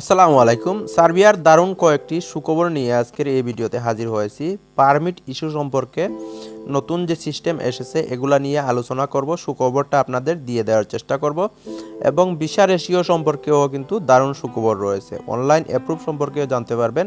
আসসালামু আলাইকুম। সার্বিয়ার দারুণ কয়েকটি সুখবর নিয়ে আজকের এই ভিডিওতে হাজির হয়েছি। পারমিট ইস্যু সম্পর্কে নতুন যে সিস্টেম এসেছে, এগুলা নিয়ে আলোচনা করব, সুখবরটা আপনাদের দিয়ে দেওয়ার চেষ্টা করব। এবং ভিসা রেশিও সম্পর্কেও কিন্তু দারুণ সুখবর রয়েছে। অনলাইন অ্যাপ্রুভ সম্পর্কেও জানতে পারবেন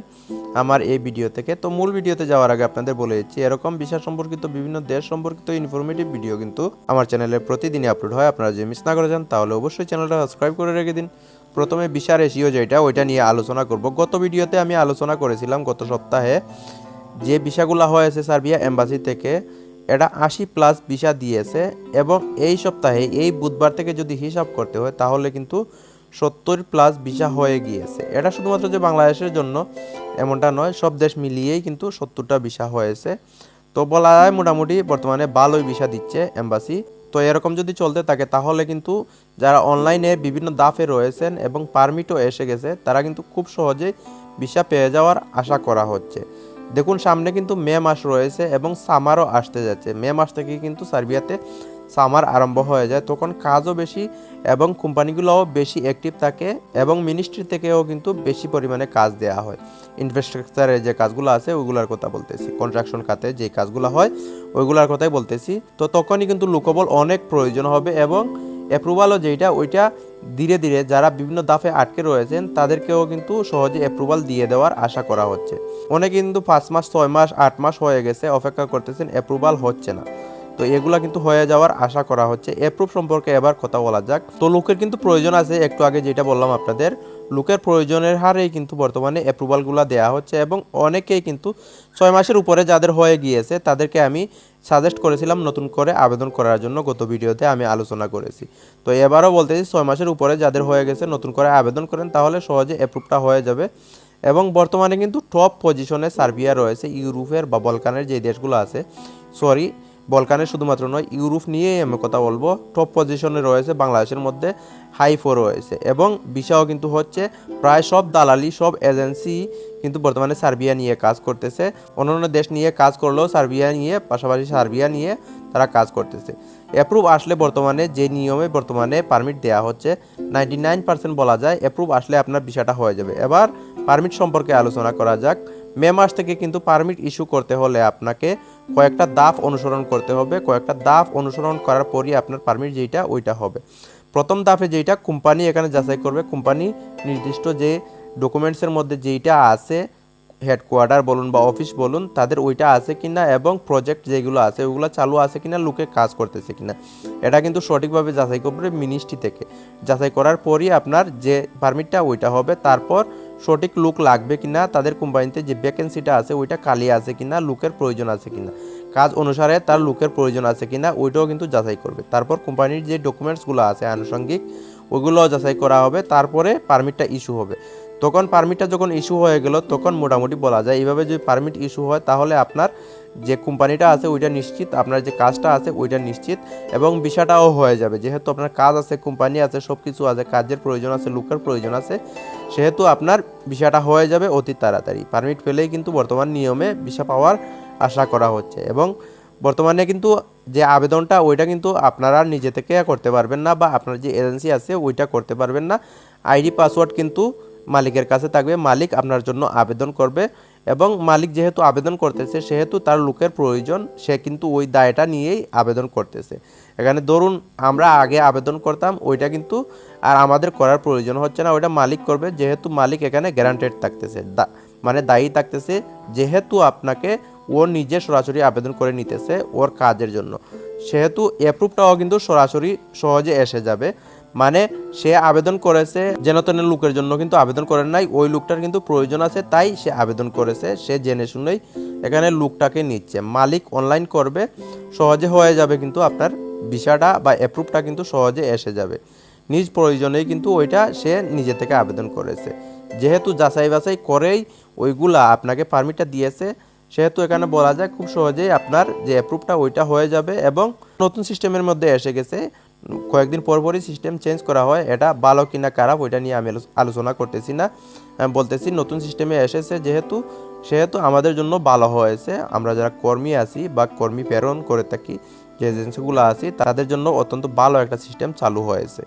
আমার এই ভিডিও থেকে। তো মূল ভিডিওতে যাওয়ার আগে আপনাদের বলে দিচ্ছি, এরকম ভিসা সম্পর্কিত বিভিন্ন দেশ সম্পর্কিত ইনফরমেটিভ ভিডিও কিন্তু আমার চ্যানেলে প্রতিদিনই আপলোড হয়। আপনারা যদি মিস না করে যান, তাহলে অবশ্যই চ্যানেলটা সাবস্ক্রাইব করে রেখে দিন। প্রথমে ভিসা রেশিও যেটা, ওইটা নিয়ে আলোচনা করব। গত ভিডিওতে আমি আলোচনা করেছিলাম গত সপ্তাহে যে ভিসাগুলো হয়েছে সার্বিয়া এম্বাসি থেকে, এটা আশি প্লাস ভিসা দিয়েছে এবং এই সপ্তাহে, এই বুধবার থেকে যদি হিসাব করতে হয়, তাহলে কিন্তু সত্তর প্লাস ভিসা হয়ে গিয়েছে। এটা শুধুমাত্র যে বাংলাদেশের জন্য এমনটা নয়, সব দেশ মিলিয়েই কিন্তু সত্তরটা ভিসা হয়েছে। তো বলা যায় মোটামুটি বর্তমানে ভালোই ভিসা দিচ্ছে এম্বাসি। তো এরকম যদি চলতে থাকে, তাহলে কিন্তু যারা অনলাইনে বিভিন্ন দাফে রয়েছেন এবং পারমিটও এসে গেছে, তারা কিন্তু খুব সহজেই ভিসা পেয়ে যাওয়ার আশা করা হচ্ছে। দেখুন, সামনে কিন্তু মে মাস রয়েছে এবং সামারও আসতে যাচ্ছে। মে মাস থেকে কিন্তু সার্বিয়াতে সামার আরম্ভ হয়ে যায়। তখন কাজও বেশি এবং কোম্পানিগুলোও বেশি অ্যাক্টিভ থাকে এবং মিনিস্ট্রি থেকেও কিন্তু বেশি পরিমাণে কাজ দেওয়া হয়। ইনফ্রাস্ট্রাকচারের যে কাজগুলো আছে ওইগুলোর কথা বলতেছি। কনস্ট্রাকশন খাতে যে কাজগুলো হয় ওইগুলোর কথাই বলতেছি। তো তখনই কিন্তু লুকবল অনেক প্রয়োজন হবে এবং অ্যাপ্রুভালও যেটা ওইটা ধীরে ধীরে যারা বিভিন্ন দাফে আটকে রয়েছেন, তাদেরকেও কিন্তু সহজে অ্যাপ্রুভাল দিয়ে দেওয়ার আশা করা হচ্ছে। অনেকে কিন্তু পাঁচ মাস, ছয় মাস, আট মাস হয়ে গেছে, অপেক্ষা করতেছেন অ্যাপ্রুভাল হচ্ছে না। তো এগুলা কিন্তু হয়ে যাওয়ার আশা করা হচ্ছে। অ্যাপ্রুভ সম্পর্কে এবার কথা বলা যাক। তো লোকের কিন্তু প্রয়োজন আছে, একটু আগে যেটা বললাম আপনাদের লোকের প্রয়োজনের হারেই কিন্তু বর্তমানে অ্যাপ্রুভালগুলো দেওয়া হচ্ছে এবং অনেকেই কিন্তু ছয় মাসের উপরে যাদের হয়ে গিয়েছে, তাদেরকে আমি সাজেস্ট করেছিলাম নতুন করে আবেদন করার জন্য গত ভিডিওতে আমি আলোচনা করেছি। তো এবারও বলতেছি, ছয় মাসের উপরে যাদের হয়ে গেছে, নতুন করে আবেদন করেন, তাহলে সহজে অ্যাপ্রুভটা হয়ে যাবে। এবং বর্তমানে কিন্তু টপ পজিশনে সার্বিয়া রয়েছে, ইউরোপের বা বলকানের যে দেশগুলো আছে সরি বলকানের শুধুমাত্র নয়, ইউরোপ নিয়েই আমি কথা বলব। টপ পজিশনে রয়েছে বাংলাদেশের মধ্যে হাই ফোর রয়েছে এবং ভিসাও কিন্তু হচ্ছে প্রায় সব দালালি, সব এজেন্সি কিন্তু বর্তমানে সার্বিয়া নিয়ে কাজ করতেছে। অন্যান্য দেশ নিয়ে কাজ করলেও সার্বিয়া নিয়ে, পাশাপাশি সার্বিয়া নিয়ে তারা কাজ করতেছে। অ্যাপ্রুভ আসলে বর্তমানে যে নিয়মে বর্তমানে পারমিট দেওয়া হচ্ছে নাইনটি নাইন পার্সেন্ট বলা যায় অ্যাপ্রুভ আসলে আপনার বিষয়টা হয়ে যাবে। এবার পারমিট সম্পর্কে আলোচনা করা যাক। মে মাস থেকে কিন্তু পারমিট ইস্যু করতে হলে আপনাকে কয়েকটা দাফ অনুসরণ করতে হবে, কয়েকটা দাফ অনুসরণ করার পরই আপনার পারমিট যেইটা, ওইটা হবে। প্রথম দাফে যেইটা কোম্পানি এখানে যাচাই করবে। কোম্পানি নির্দিষ্ট যে ডকুমেন্টসের মধ্যে যেইটা আছে হেডকোয়ার্টার বলুন বা অফিস বলুন, তাদের ওইটা আছে কিনা এবং প্রজেক্ট যেগুলো আছে ওইগুলো চালু আছে কিনা, লোকে কাজ করতেছে কিনা, এটা কিন্তু সঠিকভাবে যাচাই করবে মিনিস্ট্রি থেকে। যাচাই করার পরই আপনার যে পারমিটটা ওইটা হবে। তারপর সঠিক লুক লাগবে কিনা, তাদের কোম্পানিতে যে ভ্যাকেন্সিটা আছে, ওইটা খালি আছে কিনা লুকের প্রয়োজন আছে কিনা, কাজ অনুসারে তার লুকের প্রয়োজন আছে কিনা, ওইটাও কিন্তু যাচাই করবে। তারপর কোম্পানির যে ডকুমেন্টসগুলো আছে আনুষঙ্গিক ওইগুলো যাচাই করা হবে, তারপরে পারমিটটা ইস্যু হবে। তখন পারমিটটা যখন ইস্যু হয়ে গেল, তখন মোটামুটি বলা যায়, এইভাবে যদি পারমিট ইস্যু হয়, তাহলে আপনার যে কোম্পানিটা আছে, ওইটা নিশ্চিত, আপনার যে কাজটা আছে, ওইটা নিশ্চিত এবং বিষয়টাও হয়ে যাবে। যেহেতু আপনার কাজ আছে কোম্পানি আছে সব কিছু আছে, কাজের প্রয়োজন আছে, লোকের প্রয়োজন আছে, সেহেতু আপনার বিষয়টা হয়ে যাবে অতি তাড়াতাড়ি। পারমিট পেলেই কিন্তু বর্তমান নিয়মে ভিসা পাওয়ার আশা করা হচ্ছে এবং বর্তমানে কিন্তু যে আবেদনটা, ওইটা কিন্তু আপনারা নিজে থেকে করতে পারবেন না বা আপনার যে এজেন্সি আছে, ওইটা করতে পারবেন না। আইডি পাসওয়ার্ড কিন্তু মালিকের কাছে থাকবে। মালিক আপনার জন্য আবেদন করবে এবং মালিক যেহেতু আবেদন করতেছে, সেহেতু তার লোকের প্রয়োজন, সে কিন্তু ওই দায়টা নিয়েই আবেদন করতেছে। এখানে ধরুন আমরা আগে আবেদন করতাম, ওইটা কিন্তু আর আমাদের করার প্রয়োজন হচ্ছে না, ওইটা মালিক করবে। যেহেতু মালিক এখানে গ্যারান্টেড থাকতেছে মানে দায়ী থাকতেছে, যেহেতু আপনাকে ও নিজে সরাসরি আবেদন করে নিতেছে ওর কাজের জন্য। সেহেতু অ্যাপ্রুভটাও কিন্তু সরাসরি সহজে এসে যাবে। মানে সে আবেদন করেছে যেন তেন লোকের জন্য কিন্তু আবেদন করেন নাই, ওই লোকটার কিন্তু প্রয়োজন আছে, তাই সে আবেদন করেছে, সে জেনে শুনেই এখানে লোকটাকে নিচ্ছে। মালিক অনলাইন করবে, সহজে হয়ে যাবে কিন্তু আপনার ভিসাটা বা অ্যাপ্রুভটা কিন্তু সহজে এসে যাবে। নিজ প্রয়োজনেই কিন্তু ওইটা সে নিজে থেকে আবেদন করেছে। যেহেতু যাচাই বাছাই করেই ওইগুলা আপনাকে পারমিটটা দিয়েছে, সেহেতু এখানে বলা যায় খুব সহজেই আপনার যে অ্যাপ্রুভটা ওইটা হয়ে যাবে এবং নতুন সিস্টেমের মধ্যে এসে গেছে কয়েকদিন পর পরই সিস্টেম চেঞ্জ করা হয়। এটা ভালো কি না খারাপ, ওইটা নিয়ে আমি আলোচনা করতেছি না। বলতেছি নতুন সিস্টেমে এসেছে যেহেতু, সেহেতু আমাদের জন্য ভালো হয়েছে। আমরা যারা কর্মী আছি বা কর্মী প্রেরণ করে থাকি, যে এজেন্সিগুলো আছে, তাদের জন্য অত্যন্ত ভালো একটা সিস্টেম চালু হয়েছে।